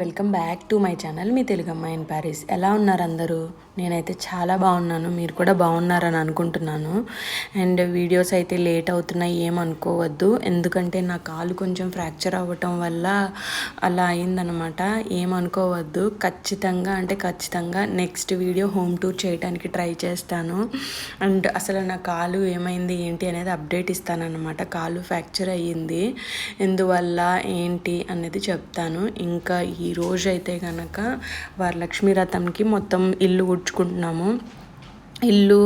Welcome back to my channel. మీ తెలుగు అమ్మాయి in Paris. ఎలా ఉన్నారు అందరూ? నేనైతే చాలా బాగున్నాను. మీరు కూడా బాగున్నారని అనుకుంటున్నాను. అండ్ వీడియోస్ అయితే లేట్ అవుతున్నాయి ఏమనుకోవద్దు ఎందుకంటే నా కాలు కొంచెం ఫ్రాక్చర్ అవ్వటం వల్ల అలా అయిందనమాట ఏమనుకోవద్దు ఖచ్చితంగా అంటే ఖచ్చితంగా నెక్స్ట్ వీడియో హోమ్ టూర్ చేయడానికి ట్రై చేస్తాను. అండ్ అసలు నా కాలు ఏమైంది ఏంటి అనేది అప్డేట్ ఇస్తానన్నమాట. కాలు ఫ్రాక్చర్ అయ్యింది. ఎందువల్ల ఏంటి అనేది చెప్తాను. ఇంకా ఈ అయితే కనుక వరలక్ష్మి రథంకి మొత్తం ఇల్లు ఉడ్చుకుంటున్నాము ఇల్లు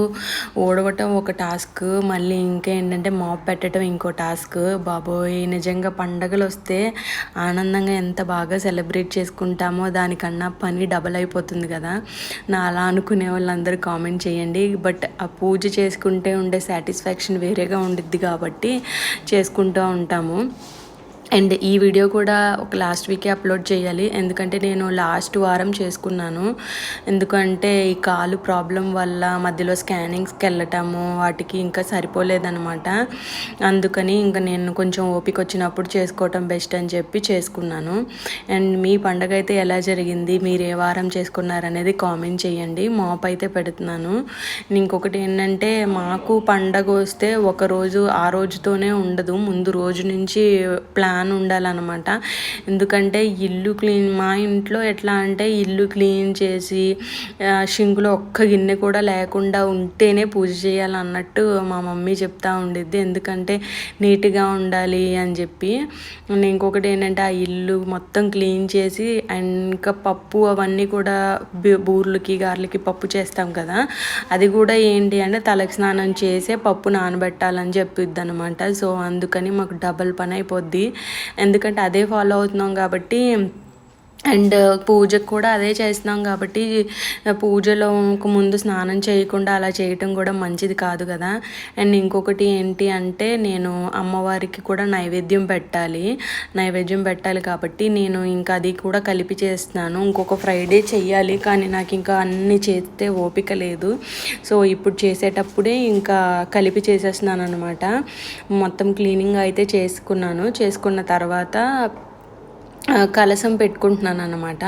ఊడవటం ఒక టాస్క్ మళ్ళీ ఇంకా ఏంటంటే మాప్ పెట్టడం ఇంకో టాస్క్. బాబోయ్ నిజంగా పండగలు వస్తే ఆనందంగా ఎంత బాగా సెలబ్రేట్ చేసుకుంటామో దానికన్నా పని డబల్ అయిపోతుంది కదా. నా అలా అనుకునే వాళ్ళందరూ కామెంట్ చేయండి. బట్ ఆ పూజ చేసుకుంటే ఉండే సాటిస్ఫాక్షన్ వేరేగా ఉండిద్ది కాబట్టి చేసుకుంటూ ఉంటాము. అండ్ ఈ వీడియో కూడా ఒక లాస్ట్ వీకే అప్లోడ్ చేయాలి. ఎందుకంటే నేను లాస్ట్ వారం చేసుకున్నాను. ఎందుకంటే ఈ కాలు ప్రాబ్లం వల్ల మధ్యలో స్కానింగ్స్కి వెళ్ళటము వాటికి ఇంకా సరిపోలేదనమాట అందుకని ఇంకా నేను కొంచెం ఓపిక వచ్చినప్పుడు చేసుకోవటం బెస్ట్ అని చెప్పి చేసుకున్నాను. అండ్ మీ పండగ అయితే ఎలా జరిగింది? మీరు ఏ వారం చేసుకున్నారనేది కామెంట్ చేయండి. మాప్ అయితే పెడుతున్నాను. ఇంకొకటి ఏంటంటే మాకు పండగ వస్తే ఒక రోజు ఆ రోజుతోనే ఉండదు. ముందు రోజు నుంచి ప్లాన్ ప్లాన్ ఉండాలన్నమాట. ఎందుకంటే ఇల్లు క్లీన్ మా ఇంట్లో ఎట్లా అంటే ఇల్లు క్లీన్ చేసి షింకులో ఒక్క గిన్నె కూడా లేకుండా ఉంటేనే పూజ చేయాలన్నట్టు మా మమ్మీ చెప్తా ఉండిద్ది. ఎందుకంటే నీట్గా ఉండాలి అని చెప్పి. ఇంకొకటి ఏంటంటే ఆ ఇల్లు మొత్తం క్లీన్ చేసి అండ్ ఇంకా పప్పు అవన్నీ కూడా బూర్లకి గార్లకి పప్పు చేస్తాం కదా. అది కూడా ఏంటి అంటే తలకి స్నానం చేసే పప్పు నానబెట్టాలని చెప్పిద్ది అనమాట సో అందుకని మాకు డబల్ పని అయిపోద్ది. ఎందుకంటే అదే ఫాలో అవుతున్నాం కాబట్టి అండ్ పూజకు కూడా అదే చేస్తున్నాం కాబట్టి పూజలో ముందు స్నానం చేయకుండా అలా చేయటం కూడా మంచిది కాదు కదా. అండ్ ఇంకొకటి ఏంటి అంటే నేను అమ్మవారికి కూడా నైవేద్యం పెట్టాలి. నైవేద్యం పెట్టాలి కాబట్టి నేను ఇంకా అది కూడా కలిపి చేస్తున్నాను. ఇంకొక ఫ్రైడే చెయ్యాలి కానీ నాకు ఇంకా అన్ని చేస్తే ఓపిక లేదు. సో ఇప్పుడు చేసేటప్పుడే ఇంకా కలిపి చేసేస్తున్నాను అనమాట మొత్తం క్లీనింగ్ అయితే చేసుకున్నాను. చేసుకున్న తర్వాత కలసం పెట్టుకుంటున్నాను అనమాట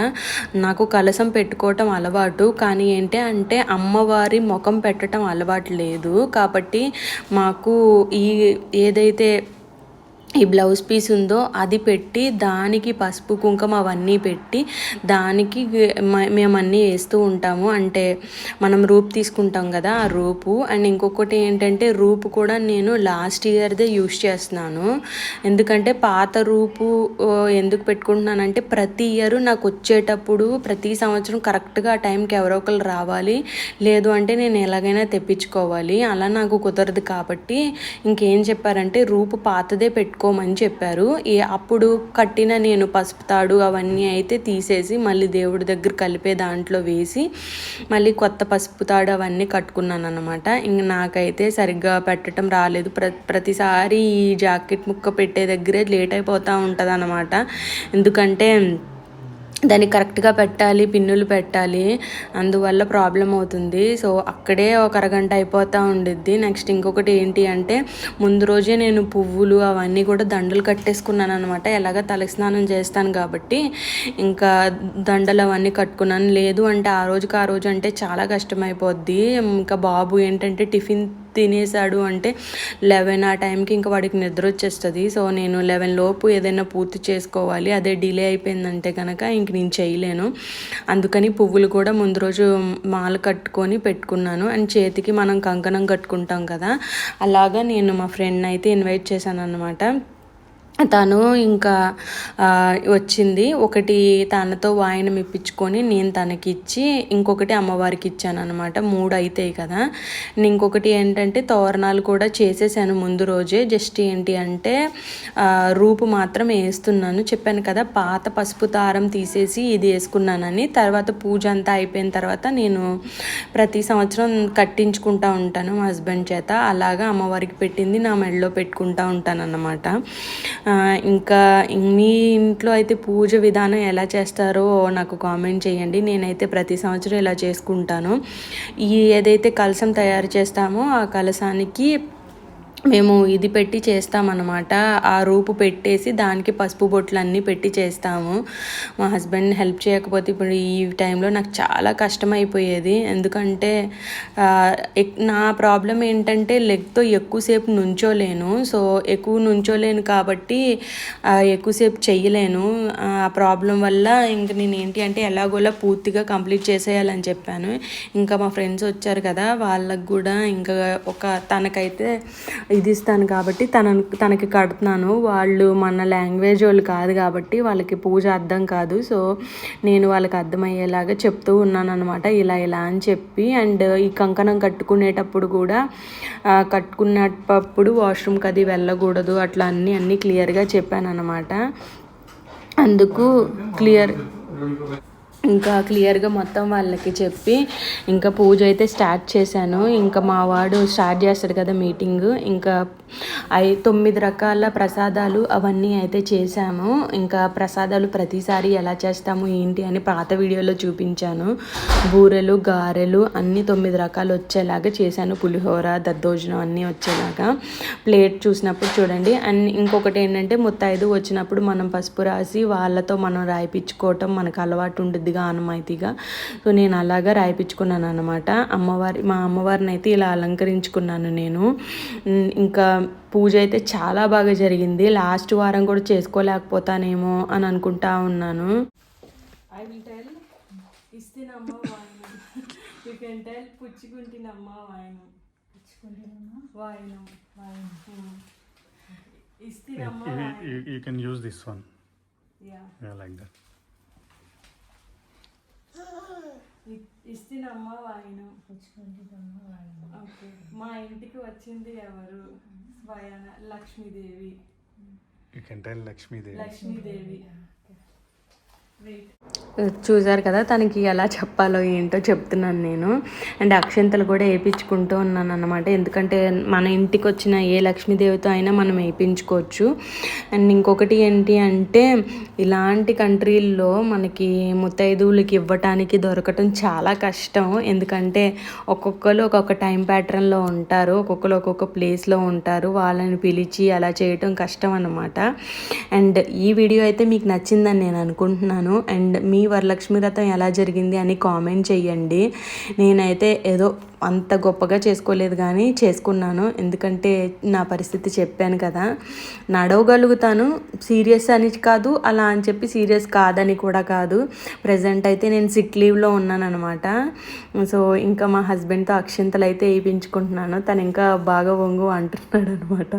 నాకు కలసం పెట్టుకోవటం అలవాటు కానీ ఏంటి అంటే అమ్మవారి ముఖం పెట్టడం అలవాటు లేదు. కాబట్టి మాకు ఈ ఏదైతే ఈ బ్లౌజ్ పీస్ ఉందో అది పెట్టి దానికి పసుపు కుంకుమ అవన్నీ పెట్టి దానికి మేము అన్నీ వేస్తూ ఉంటాము. అంటే మనం రూప్ తీసుకుంటాం కదా ఆ రూపు. అండ్ ఇంకొకటి ఏంటంటే రూపు కూడా నేను లాస్ట్ ఇయర్దే యూస్ చేస్తున్నాను. ఎందుకంటే పాత రూపు ఎందుకు పెట్టుకుంటున్నానంటే ప్రతి ఇయర్ నాకు వచ్చేటప్పుడు ప్రతి సంవత్సరం కరెక్ట్గా ఆ టైంకి ఎవరో ఒకరు రావాలి. లేదు అంటే నేను ఎలాగైనా తెప్పించుకోవాలి. అలా నాకు కుదరదు కాబట్టి ఇంకేం చెప్పారంటే రూపు పాతదే పెట్టు పెట్టుకోమని చెప్పారు. ఏ అప్పుడు కట్టిన నేను పసుపు తాడు అవన్నీ అయితే తీసేసి మళ్ళీ దేవుడి దగ్గర కలిపే దాంట్లో వేసి మళ్ళీ కొత్త పసుపు తాడు అవన్నీ కట్టుకున్నాను అనమాట ఇంక నాకైతే సరిగ్గా పెట్టడం రాలేదు. ప్ర ప్రతిసారి ఈ జాకెట్ ముక్క పెట్టే దగ్గరే లేట్ అయిపోతూ ఉంటుంది అనమాట ఎందుకంటే దాన్ని కరెక్ట్గా పెట్టాలి పిన్నులు పెట్టాలి. అందువల్ల ప్రాబ్లం అవుతుంది. సో అక్కడే ఒక అరగంట అయిపోతూ ఉండిద్ది. నెక్స్ట్ ఇంకొకటి ఏంటి అంటే ముందు రోజే నేను పువ్వులు అవన్నీ కూడా దండలు కట్టేసుకున్నాను అనమాట ఎలాగ తలస్నానం చేస్తాను కాబట్టి ఇంకా దండలు అవన్నీ కట్టుకున్నాను. లేదు అంటే ఆ రోజుకి ఆ రోజు అంటే చాలా కష్టమైపోద్ది. ఇంకా బాబు ఏంటంటే టిఫిన్ తినేసాడు అంటే లెవెన్ ఆ టైంకి ఇంకా వాడికి నిద్ర వచ్చేస్తుంది. సో నేను లెవెన్ లోపు ఏదైనా పూర్తి చేసుకోవాలి. అదే డిలే అయిపోయిందంటే కనుక ఇంక నేను చేయలేను. అందుకని పువ్వులు కూడా ముందు రోజు మాల కట్టుకొని పెట్టుకున్నాను. అండ్ చేతికి మనం కంకణం కట్టుకుంటాం కదా అలాగా నేను మా ఫ్రెండ్ అయితే ఇన్వైట్ చేశాను అనమాట తను ఇంకా వచ్చింది. ఒకటి తనతో వాయినం ఇప్పించుకొని నేను తనకి ఇచ్చి ఇంకొకటి అమ్మవారికి ఇచ్చాను అనమాట మూడు అవుతాయి కదా. ఇంకొకటి ఏంటంటే తోరణాలు కూడా చేసేసాను ముందు రోజే. జస్ట్ ఏంటి అంటే రూపు మాత్రం వేస్తున్నాను. చెప్పాను కదా పాత పసుపు తారం తీసేసి ఇది వేసుకున్నానని. తర్వాత పూజ అంతా అయిపోయిన తర్వాత నేను ప్రతి సంవత్సరం కట్టించుకుంటా ఉంటాను మా హస్బెండ్ చేత. అలాగా అమ్మవారికి పెట్టింది. నా మెడలో పెట్టుకుంటా ఉంటాను అన్నమాట ఇంకా మీ ఇంట్లో అయితే పూజ విధానం ఎలా చేస్తారో నాకు కామెంట్ చేయండి. నేనైతే ప్రతి సంవత్సరం ఇలా చేసుకుంటాను. ఈ ఏదైతే కలసం తయారు చేస్తామో ఆ కలసానికి మేము ఇది పెట్టి చేస్తామన్నమాట. ఆ రూపు పెట్టేసి దానికి పసుపు బొట్లు అన్నీ పెట్టి చేస్తాము. మా హస్బెండ్ హెల్ప్ చేయకపోతే ఇప్పుడు ఈ టైంలో నాకు చాలా కష్టం అయిపోయేది ఎందుకంటే ఎక్- నా ప్రాబ్లం ఏంటంటే లెగ్తో ఎక్కువసేపు నుంచోలేను. సో ఎక్కువ నుంచోలేను కాబట్టి ఎక్కువసేపు చెయ్యలేను. ఆ ప్రాబ్లం వల్ల ఇంక నేను ఏంటి అంటే ఎలాగోలా పూర్తిగా కంప్లీట్ చేసేయాలని చెప్పాను. ఇంకా మా ఫ్రెండ్స్ వచ్చారు కదా వాళ్ళకు కూడా ఇంకా ఒక తనకైతే ఇది ఇస్తాను కాబట్టి తన తనకి కడుతున్నాను. వాళ్ళు మన లాంగ్వేజ్ వాళ్ళు కాదు కాబట్టి వాళ్ళకి పూజ అర్థం కాదు. సో నేను వాళ్ళకి అర్థమయ్యేలాగా చెప్తూ ఉన్నాను అనమాట ఇలా ఇలా అని చెప్పి అండ్ ఈ కంకణం కట్టుకునేటప్పుడు కూడా కట్టుకున్నప్పుడు వాష్రూమ్కి అది వెళ్ళకూడదు. అట్లా అన్నీ అన్నీ క్లియర్గా చెప్పాను అనమాట అందుకు క్లియర్ ఇంకా క్లియర్గా మొత్తం వాళ్ళకి చెప్పి ఇంకా పూజ అయితే స్టార్ట్ చేశాను. ఇంకా మా వాడు స్టార్ట్ చేస్తాడు కదా మీటింగ్. ఇంకా ఐ తొమ్మిది రకాల ప్రసాదాలు అవన్నీ అయితే చేశాము. ఇంకా ప్రసాదాలు ప్రతిసారి ఎలా చేస్తాము ఏంటి అని పాత వీడియోలో చూపించాను. బూరెలు గారెలు అన్నీ తొమ్మిది రకాలు వచ్చేలాగా చేశాను. పులిహోర దద్దోజనం అన్నీ వచ్చేలాగా. ప్లేట్ చూసినప్పుడు చూడండి. అండ్ ఇంకొకటి ఏంటంటే ముత్తైదు వచ్చినప్పుడు మనం పసుపు రాసి వాళ్ళతో మనం రాయిపించుకోవటం మనకు అలవాటు ఉండిద్దిగా ఆనమాయితీగా సో నేను అలాగా రాయిపించుకున్నాను అనమాట అమ్మవారి మా అమ్మవారిని అయితే ఇలా అలంకరించుకున్నాను నేను. ఇంకా పూజ అయితే చాలా బాగా జరిగింది. లాస్ట్ వారం కూడా చేసుకోలేకపోతానేమో అని అనుకుంటా ఉన్నాను. ఐ విల్ టెల్ ఇస్తేనమ్మ వాయనం. యూ కెన్ టెల్ పుచ్చుకుంటున్నమ్మ వాయనం. వాయనం. ఇస్తేనమ్మ You, can use this one. Yeah Yeah, like ఇస్తేనమ్మ వాయనం. ఓకే. మా ఇంటికి వచ్చింది ఎవరు? స్వయాన లక్ష్మీదేవి. Devi. లక్ష్మీదేవి చూసారు కదా తనకి ఎలా చెప్పాలో ఏంటో చెప్తున్నాను నేను. అండ్ అక్షంతలు కూడా వేయించుకుంటూ ఉన్నాను అనమాట ఎందుకంటే మన ఇంటికి వచ్చిన ఏ లక్ష్మీదేవితో అయినా మనం వేయించుకోవచ్చు అండ్ ఇంకొకటి ఏంటి అంటే ఇలాంటి కంట్రీల్లో మనకి ముత్తైదువులకి ఇవ్వటానికి దొరకటం చాలా కష్టం. ఎందుకంటే ఒక్కొక్కరు ఒక్కొక్క టైం ప్యాటర్న్లో ఉంటారు. ఒక్కొక్కరు ఒక్కొక్క ప్లేస్లో ఉంటారు. వాళ్ళని పిలిచి అలా చేయటం కష్టం అనమాట అండ్ ఈ వీడియో అయితే మీకు నచ్చిందని నేను అనుకుంటున్నాను. అండ్ మీ వరలక్ష్మి వ్రతం ఎలా జరిగింది అని కామెంట్ చేయండి. నేనైతే ఏదో అంత గొప్పగా చేసుకోలేదు కానీ చేసుకున్నాను. ఎందుకంటే నా పరిస్థితి చెప్పాను కదా. నడవగలుగుతాను. సీరియస్ అని కాదు అలా అని చెప్పి సీరియస్ కాదని కూడా కాదు. ప్రజెంట్ అయితే నేను సిక్ లీవ్లో ఉన్నాను అనమాట సో ఇంకా మా హస్బెండ్తో అక్షింతలు అయితే వేయించుకుంటున్నాను. తను ఇంకా బాగా వంగు అంటున్నాడు అనమాట